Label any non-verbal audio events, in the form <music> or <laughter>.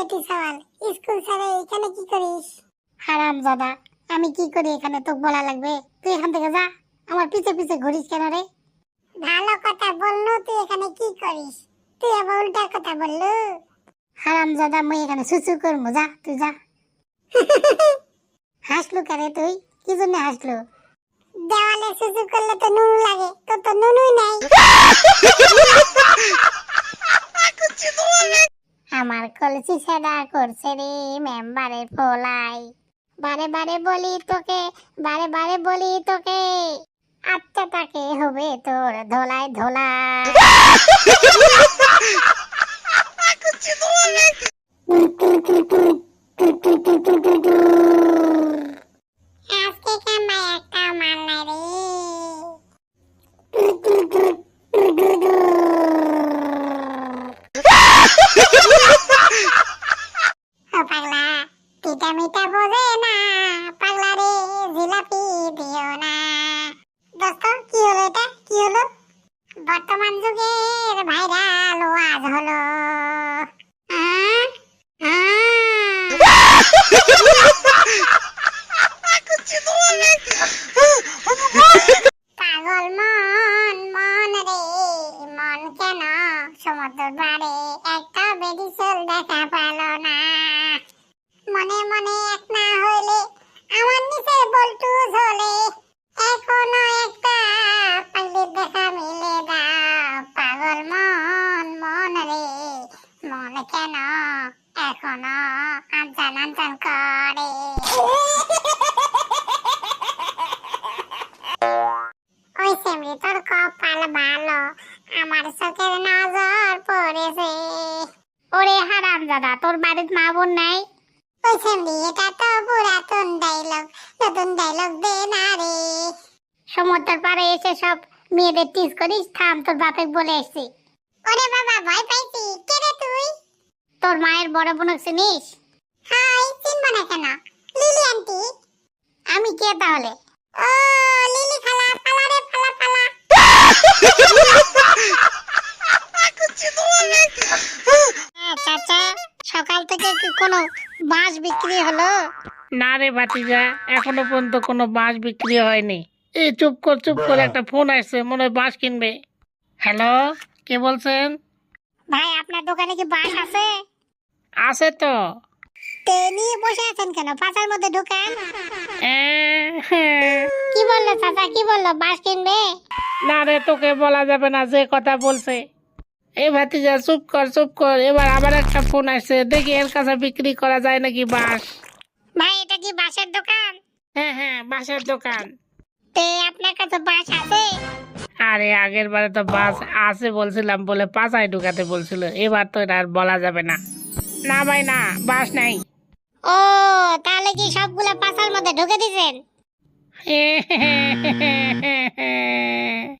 বেটি সওয়াল? স্কুল ছেড়ে এখানে কি করিস? হারাম দাদা আমি কি করি এখানে? বলা লাগবে। তুই এখান থেকে যা। আমার পিছে পিছে ঘুরিস কেন রে? ভালো কথা বললু তুই এখানে কি করিস? তুই আবার উল্টা কথা বললু। হারাম দাদা মুই এখানে সুসু করব যা তুই যা। <laughs> হাসলু কারে তুই? কি জন্য হাসলু? দেওয়ালে সুসু করলে তো নুন লাগে। তো তো নুনুই নাই। <laughs> আমার সেটা করছে রে মেম্বারের ফোলাই। বারে বারে বলি তোকে বারে বারে বলি তোকে। আচ্ছা তাকে হবে তোর ধোলাই ধোলা <laughs> বর্তমান যুগের ভাইরাল ওয়াজ হলো? পাগল মন মন রে, মন কেন সমুদ্র পাড়ে একটা দেখা পেল না মনে মনে এক না হইলে আমার নিচে বল্টু কেন? এখনও আনচান আনচান করে। ওই সেমরি তোর কপাল ভালো আমার চোখের নজর পড়েছে। ওরে হারাম দাদা তোর বাড়িতে মা বোন নাই? ওই সেমরি এটা তো পুরাতন ডাইলগ নতুন ডাইলগ দে না রে। সমুদ্রের পাড়ে এসে সব মেয়েদের টিস করিস থাম তোর বাপে বলে এসছি। ওরে বাবা ভয় পাইছি। কে রে তুই? তোর মায়ের বড় বোন চিনিস? হাই চিনব না কেন? Lily auntie. আমি কে তাহলে? ও লিলি খালা খালা রে খালা খালা চাচা সকাল থেকে কি কোনো বাঁশ বিক্রি হলো? না রে ভাতিজা এখনও পর্যন্ত কোনো বাঁশ বিক্রি হয়নি। এই চুপ কর চুপ কর একটা ফোন আসছে মনে হয় বাঁশ কিনবে। হ্যালো কে বলছেন? ভাই আপনার দোকানে কি বাঁশ আছে? আছে তো। নিয়ে বসে আছেন কেন? পাতার মধ্যে ঢুকান। কি বলল চাচা? কি বলল? বাঁশ কিনবে? না রে তোকে বলা যাবে না যে কথা বলছে। এই ভাতিজা চুপ কর চুপ কর। এবার আবার একটা ফোন আসছে। দেখি এর কাছে বিক্রি করা যায় নাকি বাঁশ? ভাই এটা কি বাঁশের দোকান? হ্যাঁ হ্যাঁ বাঁশের দোকান। তে আপনার কাছে বাঁশ আছে? আরে আগের বারে তো বাস আছে বলছিলাম বলে পাঁচায় ঢুকাতে বলছিল। এবার তো এটা আর বলা যাবে না। না ভাই না বাস নাই। ও তাহলে কি সবগুলা পাতার মধ্যে ঢুকে দিছেন? <laughs>